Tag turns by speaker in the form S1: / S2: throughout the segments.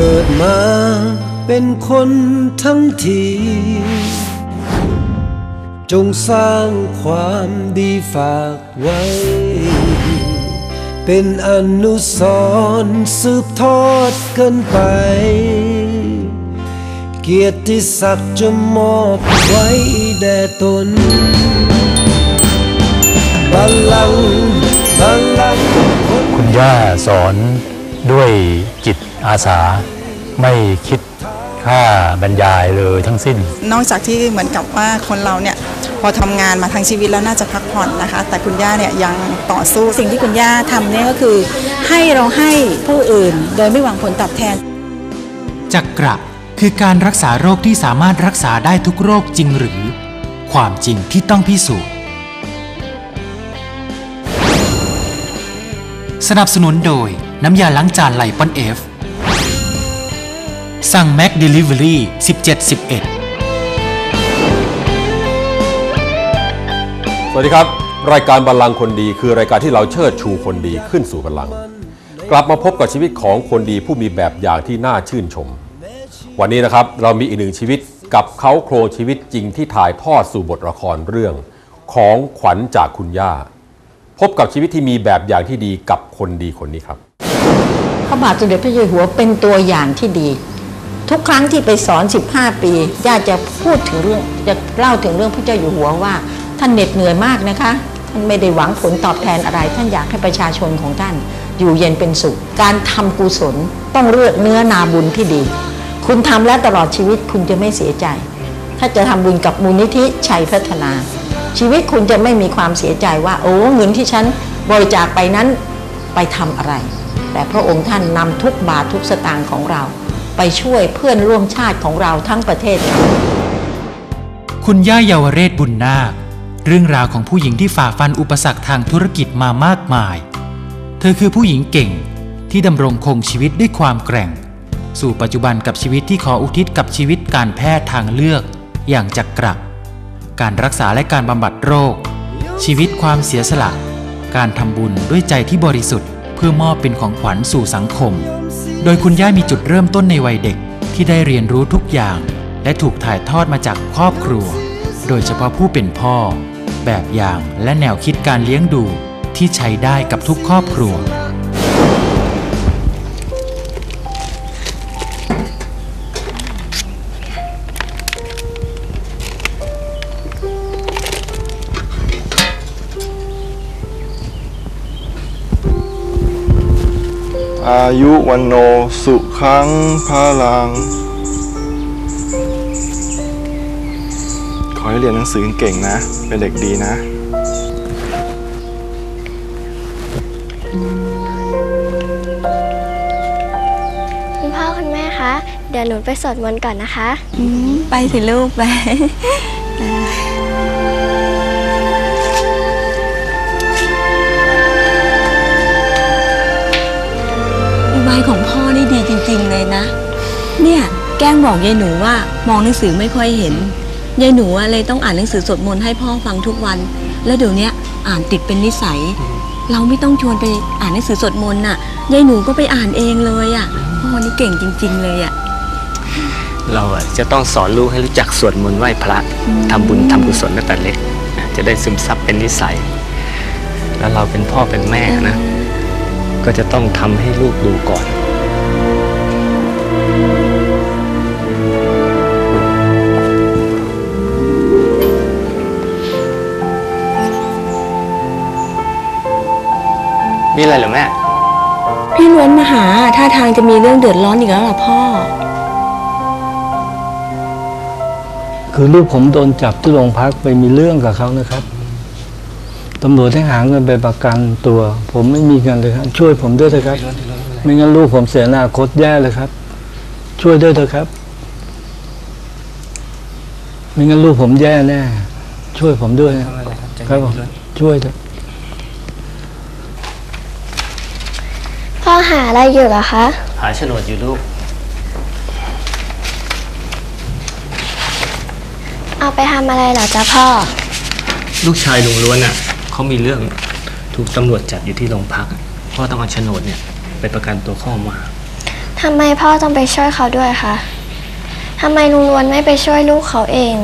S1: เกิดมาเป็นคนทั้งที จงสร้างความดีฝากไว้ เป็นอนุสรณ์สืบทอดกันไป เกียรติศักดิ์จะมอบไว้แด่ตนบัลลังก์บัลลังก์คุ
S2: ณย่าสอนด้วยจิตอาสา ไม่คิดค่าบรรยายเลยทั้งสิ้น
S3: นอกจากที่เหมือนกับว่าคนเราเนี่ยพอทำงานมาทั้งชีวิตแล้วน่าจะพักผ่อนนะคะ แต่คุณย่าเนี่ยยังต่อสู้
S4: สิ่งที่คุณย่าทำเนี่ยก็คือ ให้เราให้ผู้อื่น โดยไม่หวังผลตอบแทน
S5: จักระคือการรักษาโรคที่สามารถรักษาได้ทุกโรคจริงหรือ ความจริงที่ต้องพิสูจน์ สนับสนุนโดยน้ำยาล้างจานไลปอนเอฟ สั่งแม็กเดลิเวอรี่1711
S6: สวัสดีครับ รายการบัลลังก์คนดีคือรายการที่เราเชิดชูคนดีขึ้นสู่บัลลังก์กลับมาพบกับชีวิตของคนดีผู้มีแบบอย่างที่น่าชื่นชม วันนี้นะครับเรามีอีกหนึ่งชีวิตกับเขาโครงชีวิตจริงที่ถ่ายทอดสู่บทละครเรื่อง ของขวัญจากคุณย่า พบกับชีวิตที่มีแบบอย่างที่ดีกับคนดีคนนี้ครับ
S4: พระบาทสมเด็จพระเจ้าอยู่หัวเป็นตัวอย่างที่ดี ทุกครั้งที่ไปสอน 15 ปีย่าจะพูดถึงเรื่องจะเล่าถึงเรื่องพระเจ้าอยู่หัวว่า ท่านเหน็ดเหนื่อยมากนะคะท่านไม่ได้หวังผลตอบแทนอะไร ท่านอยากให้ประชาชนของท่าน อยู่เย็นเป็นสุข การทำกุศลต้องเลือกเนื้อนาบุญที่ดี คุณทำแล้วตลอดชีวิตคุณจะไม่เสียใจ ถ้าจะทำบุญกับมูลนิธิชัยพัฒนา ชีวิตคุณจะไม่มีความเสียใจว่า โอ้เงินที่ฉันบริจาคไปนั้นไปทำอะไร แต่พระองค์ท่านนำทุกบาททุกสตางค์ของเรา ไปช่วยเพื่อนร่วมชาติของเราทั้งประเทศ
S5: คุณย่าเยาวเรศบุญนาค เรื่องราวของผู้หญิงที่ฝ่าฟันอุปสรรคทางธุรกิจมามากมาย เธอคือผู้หญิงเก่งที่ดำรงคงชีวิตด้วยความแกร่ง สู่ปัจจุบันกับชีวิตที่ขออุทิศกับชีวิตการแพทย์ทางเลือกอย่างจักระการรักษาและการบำบัดโรค ชีวิตความเสียสละ การทำบุญด้วยใจที่บริสุทธิ์ เพื่อมอบเป็นของขวัญสู่สังคม โดยคุณย่ามีจุดเริ่มต้นในวัยเด็กที่ได้เรียนรู้ทุกอย่าง และถูกถ่ายทอดมาจากครอบครัว โดยเฉพาะผู้เป็นพ่อ แบบอย่างและแนวคิดการเลี้ยงดูที่ใช้ได้กับทุกครอบครัว
S7: อายุวันโนสุขังพลัง ขอให้เรียนหนังสือเก่งนะ เป็นเด็กดีนะ
S8: คุณพ่อคุณแม่คะ เดี๋ยวหนูไปสวดมนต์ก่อนนะคะ
S9: ไปสิลูกไป บายของพ่อนี่ดีจริง ๆ เลยนะ เนี่ยแกล้งบอกยายหนูว่ามองหนังสือไม่ค่อยเห็นยายหนูอะเลยต้องอ่านหนังสือสวดมนต์ให้พ่อฟังทุกวัน แล้วเดี๋ยวเนี้ยอ่านติดเป็นนิสัย เราไม่ต้องชวนไปอ่านหนังสือสวดมนต์น่ะยายหนูก็ไปอ่านเองเลยอะพ่อนี่เก่งจริง ๆ เลยอะ
S10: เราอะจะต้องสอนลูกให้รู้จักสวดมนต์ไหว้พระทำบุญทำกุศลตั้งแต่เล็ก จะได้ซึมซับเป็นนิสัย แล้วเราเป็นพ่อเป็นแม่นะ ก็จะต้องทำให้ลูกดูก่อนมีอะไรเหรอแม่
S9: พี่ล้วนมาหาท่าทางจะมีเรื่องเดือดร้อนอีกแล้วล่ะพ่อ
S1: คือลูกผมโดนจับที่โรงพักไปมีเรื่องกับเขานะครับ ตำรวจให้หาเงินไปประกันตัว ผมไม่มีเงินเลยครับ ช่วยผมด้วยเถอะครับ ไม่งั้นลูกผมเสียอนาคตแย่เลยครับ ช่วยด้วยเถอะครับ ไม่งั้นลูกผมแย่แน่ ช่วยผมด้วยนะครับผมช่วยเถอะ
S8: พ่อหาอะไรอยู่เหรอคะ
S10: หาโฉนดอยู่ลูก
S8: เอาไปทำอะไรเหรอจ๊ะพ่อ
S10: ลูกชายลุงล้วนอะ เขามีเรื่องถูกตำรวจจับอยู่ที่โรงพักพ่อต้องเอาโฉนดเนี่ยไปประกันตัวเข้ามา
S8: ททำไมพ่อต้องไปช่วยเขาด้วยคะทำไมลุงล้วนไม่ไปช่วยลูกเขาเอง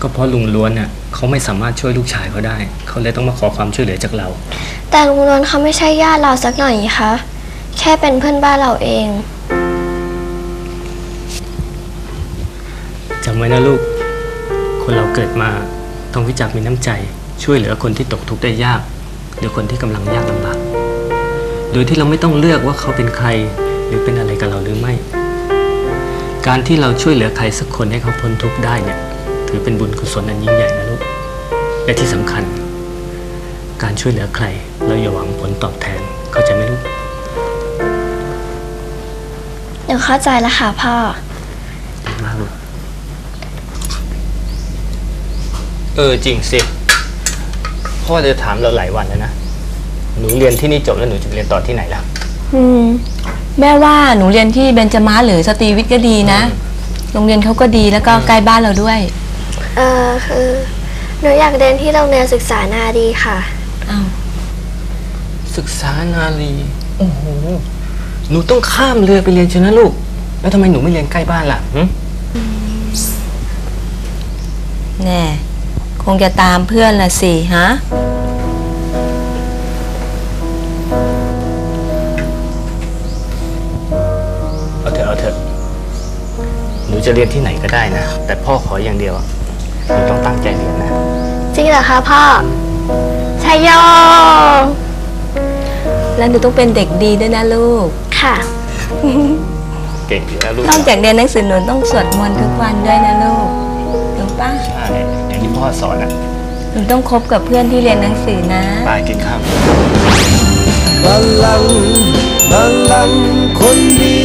S10: ก็เพราะลุงล้วนน่ะเขาไม่สามารถช่วยลูกชายเขาได้ เขาเลยต้องมาขอความช่วยเหลือจากเรา
S8: แต่ลุงล้วนเขาไม่ใช่ญาติเราสักหน่อยนี่คะแค่เป็นเพื่อนบ้านเราเอง
S10: จำไว้นะลูก คนเราเกิดมาต้องวิจักมีน้ำใจ ช่วยเหลือคนที่ตกทุกข์ได้ยาก หรือคนที่กำลังยากลำบากโดยที่เราไม่ต้องเลือกว่าเขาเป็นใครหรือเป็นอะไรกับเราหรือไม่ การที่เราช่วยเหลือใครสักคนให้เขาพ้นทุกข์ได้เนี่ยถือเป็นบุญกุศลอันยิ่งใหญ่นะลูกและที่สำคัญ การช่วยเหลือใคร เราอย่าหวังผลตอบแทนเข้าใจไหมลูก
S8: หนูเข้าใจแล้วค่ะพ่อ
S10: ดีมากลูกเออจริงสิ พ่อจะถามเราหลายวันแล้วนะ หนูเรียนที่นี่จบแล้วหนูจะไปเรียนต่อที่ไหนล่ะ
S9: อืม แม่ว่าหนูเรียนที่เบญจมาศหรือสตรีวิทย์ก็ดีนะ โรงเรียนเขาก็ดีแล้วก็ใกล้บ้านเราด้วย
S8: เออคือหนูอยากเรียนที่โรงเรียนศึกษานาดีค่ะ
S9: อ้าว
S10: ศึกษานารีโอ้โห หนูต้องข้ามเรือไปเรียนเชียวนะลูก แล้วทำไมหนูไม่เรียนใกล้บ้านล่ะหึ
S9: แน่ คงจะตามเพื่อนละสิฮะ
S10: เอาเถอะเอาเถอะหนูจะเรียนที่ไหนก็ได้นะ แต่พ่อขออย่างเดียวอะหนูต้องตั้งใจเรียนนะ
S8: จริงเหรอคะพ่อชัยโย
S9: แล้วหนูต้องเป็นเด็กดีด้วยนะลูก
S8: ค่ะ
S10: เก่งอยู่แล้วลูก
S9: นอกจากเรียนหนังสือหนูต้องสวดมนต์ทุกวันด้วยนะลูกรู้ปะ
S10: ใช่อย่างที่ พ่อสอนอะ
S9: หนูต้องคบกับเพื่อนที่เรียนหนังสือนะ
S10: ไปกินข้าว
S11: บัลังบัลังคนดี